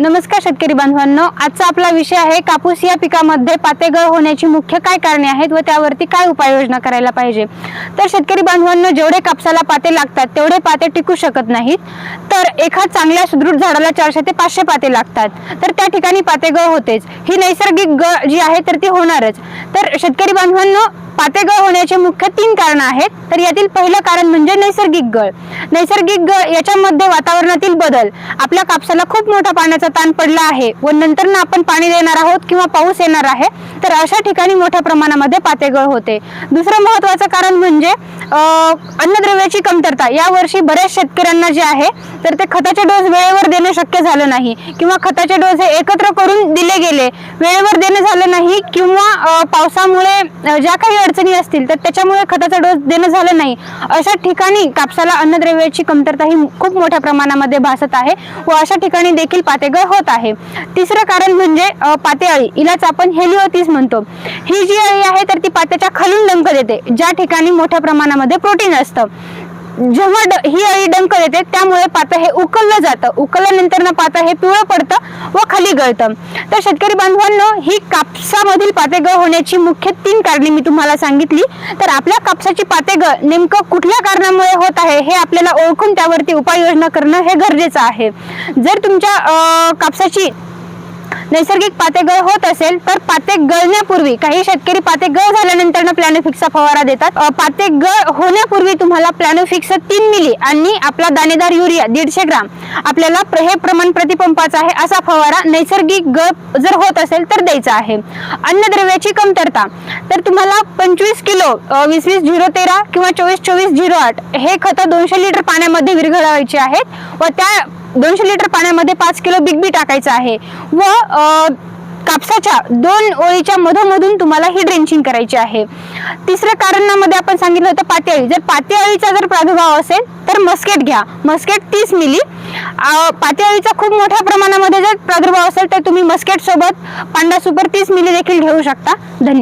नमस्कार शेतकरी बांधवांनो आजचा आपला विषय आहे कापूस या पिकामध्ये पातेगळ होण्याची मुख्य काय कारणे आहेत व त्यावरती काय उपाययोजना करायला पाहिजे? तर शेतकरी बांधवांनो जेवढे कापसाला पाते लागतात तेवढे पाते टिकू शकत नाहीत. तर एका चांगल्या सुदृढ झाडाला चारशे ते पाचशे पाते लागतात. तर त्या ठिकाणी पातेगळ होतेच. ही नैसर्गिक गळ जी आहे तर ती होणारच. तर शेतकरी बांधवांनो पातेगळ होण्याचे मुख्य तीन कारण आहेत. तर यातील पहिलं कारण म्हणजे नैसर्गिक गळ नैसर्गिक गळ याच्यामध्ये वातावरणातील बदल. आपल्या कापसाला खूप मोठा पाण्याचा ताण पडला आहे व नंतर ना आपण पाणी देणार आहोत किंवा पाऊस येणार आहे तर अशा ठिकाणी मोठ्या प्रमाणामध्ये पातेगळ होते. दुसरं महत्वाचं कारण म्हणजे अन्नद्रव्याची कमतरता. यावर्षी बऱ्याच शेतकऱ्यांना जे आहे तर ते खताचे डोस वेळेवर देणं शक्य झालं नाही किंवा खताचे डोस हे एकत्र करून दिले गेले वेळेवर देणं झालं नाही किंवा पावसामुळे ज्या काही अडचणी असतील तर त्याच्यामुळे खताचा डोस देणं झालं नाही. अशा ठिकाणी कापसाला अन्नद्रव्याची कमतरता ही खूप मोठ्या प्रमाणामध्ये भासत आहे व अशा ठिकाणी देखील पातेगळ होत आहे. तिसरं कारण म्हणजे अं, पाते अळी हिलाच आपण हेलिओतीस म्हणतो. ही जी अळी आहे तर ती पात्याच्या खालून डंक देते. ज्या ठिकाणी मोठ्या प्रमाणामध्ये प्रोटीन असतं. जेव्हा ड- ही अळी डंक देते त्यामुळे पातं हे उकललं जातं. उकलल्यानंतर ना पातं हे पिवळं पडतं व खाली गळतं. तर शेतकरी बांधवांनो ही कापसामधील पातेगळ होण्याची मुख्य तीन कारणे मी तुम्हाला सांगितली. तर आपल्या कापसाची पातेगळ नेमकं कुठल्या कारणामुळे होत आहे हे आपल्याला ओळखून त्यावरती उपाययोजना करणं हे गरजेचं आहे. जर तुमच्या कापसाची नैसर्गिक पाते गळ होत असेल तर पाते गळण्यापूर्वी काही शेतकरी पाते गळ झाल्यानंतर प्लॅनोफिक्सचा फवारा देतात. पाते गळ होण्यापूर्वी तुम्हाला प्लॅनोफिक्स तीन मिली आणि आपला दाणेदार युरिया दीडशे ग्राम आपल्याला प्र- हे प्रमाण प्रतिपंपाचा आहे असा फवारा नैसर्गिक गळ जर होत असेल तर द्यायचा आहे. अन्नद्रव्याची कमतरता तर तुम्हाला पंचवीस किलो वीस वीस झिरो तेरा किंवा चोवीस चोवीस झिरो आठ हे खतं दोनशे लिटर पाण्यामध्ये विरघळवायचे आहेत व त्या दोनशे लिटर पाण्यामध्ये पाच किलो बिग बी टाकायचं आहे. व कापसाच्या दोन ओळीच्या मधोमधून तुम्हाला ही ड्रेंचिंग करायची आहे. तिसऱ्या कारणामध्ये आपण सांगितलं होतं पातेळी जर पातेळीचा जर प्रादुर्भाव असेल तर मस्केट घ्या. मस्केट तीस मिली पातेळीचा खूप मोठ्या प्रमाणामध्ये जर प्रादुर्भाव असेल तर तुम्ही मस्केट सोबत पांडा सुपर तीस मिली देखील घेऊ शकता. धन्यवाद.